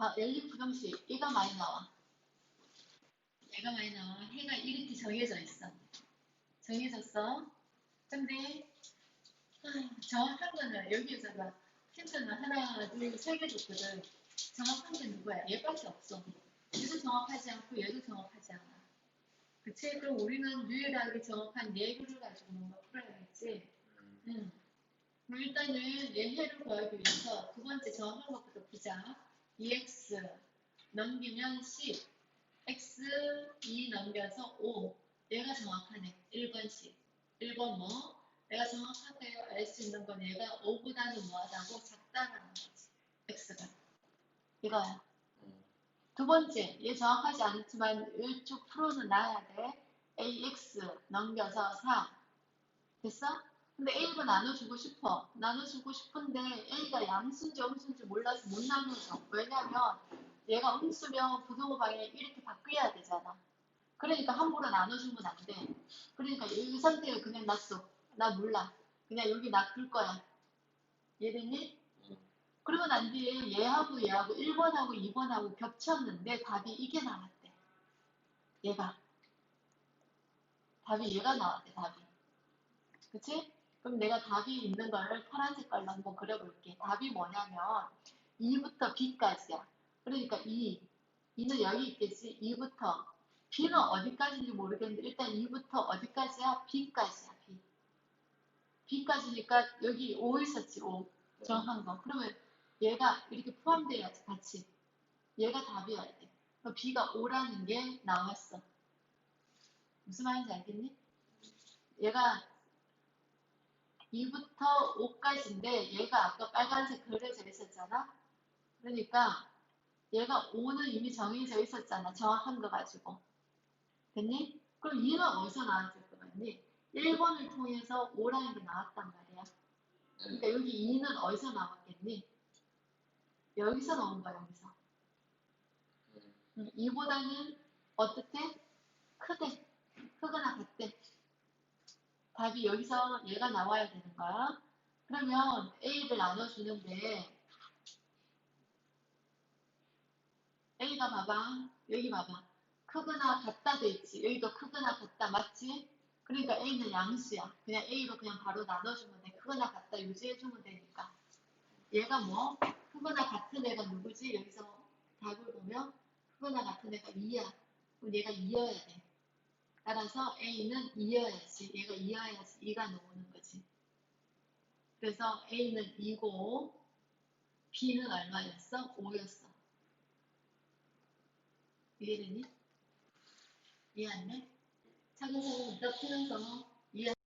아, 열린 부정식 얘가 많이 나와. 얘가 많이 나와. 해가 이렇게 정해져 있어. 정해졌어. 근데 아, 정확한 거는 여기에서가 힌트는 하나, 둘, 세 개 줬거든. 정확한 게 누구야? 얘밖에 없어. 얘도 정확하지 않고 얘도 정확하지 않아. 그치? 그럼 우리는 유일하게 정확한 예구를 가지고 뭔가 풀어야겠지. 음, 응. 그럼 일단은 얘 해를 구하기 위해서 두 번째 정확한 것부터 보자. 2x 넘기면 10, x 2 넘겨서 5. 얘가 정확하네. 1번씩. 1번 뭐? 내가 정확하게 알 수 있는 건 얘가 5보다는 뭐하다고 작다라는 거지. x가. 이거야. 음, 두 번째, 얘 정확하지 않지만 이쪽 프로는 나야 돼. ax 넘겨서 4. 됐어? 근데 a로 나눠주고 싶어. 나눠주고 싶은데 a가 양수인지 음수인지 몰라서 못 나눠줘. 왜냐면 얘가 음수면 부동호 방향 이렇게 바뀌어야 되잖아. 그러니까 함부로 나눠주면 안 돼. 그러니까 이 상태에 그냥 놨어. 나 몰라. 그냥 여기 놔둘 거야. 음. 그러고 난 뒤에 얘하고 얘하고 1번하고 2번하고 겹쳤는데 답이 이게 나왔대. 얘가. 답이 얘가 나왔대, 답이. 그치? 그럼 내가 답이 있는 걸 파란 색깔로 한번 그려볼게. 답이 뭐냐면 2부터 B까지야. 그러니까 2. 2는 여기 있겠지? 2부터. B는 어디까지인지 모르겠는데 일단 2부터 어디까지야? B까지야, B. B까지니까 여기 5 있었지, 5. 정확한 거. 그러면 얘가 이렇게 포함돼야지, 같이. 얘가 답이어야 돼. 그럼 B가 5라는 게 나왔어. 무슨 말인지 알겠니? 얘가 2부터 5까지인데 얘가 아까 빨간색 그려져 있었잖아. 그러니까 얘가 5는 이미 정해져 있었잖아. 정확한 거 가지고. 됐니? 그럼 2는 어디서 나왔을 것 같니? 1번을 통해서 5라는 게 나왔단 말이야. 그러니까 여기 2는 어디서 나왔겠니? 여기서 나온 거야, 여기서. 음, 2보다는 어떻게? 크대. 크거나. 답이 여기서 얘가 나와야 되는 거야. 그러면 A를 나눠주는데 A가 봐봐. 여기 봐봐. 크거나 같다 돼 있지. 여기도 크거나 같다 맞지? 그러니까 A는 양수야. 그냥 A로 그냥 바로 나눠주면 돼. 크거나 같다 유지해주면 되니까. 얘가 뭐? 크거나 같은 애가 누구지? 여기서 답을 보면 크거나 같은 애가 2야. 그럼 얘가 2여야 돼. 따라서 A는 2여야지. 얘가 2여야지. 2가 나오는 거지. 그래서 A는 2고 B는 얼마였어? 5였어. 이해되니? 이해 안 돼? 차근차근 이따 이해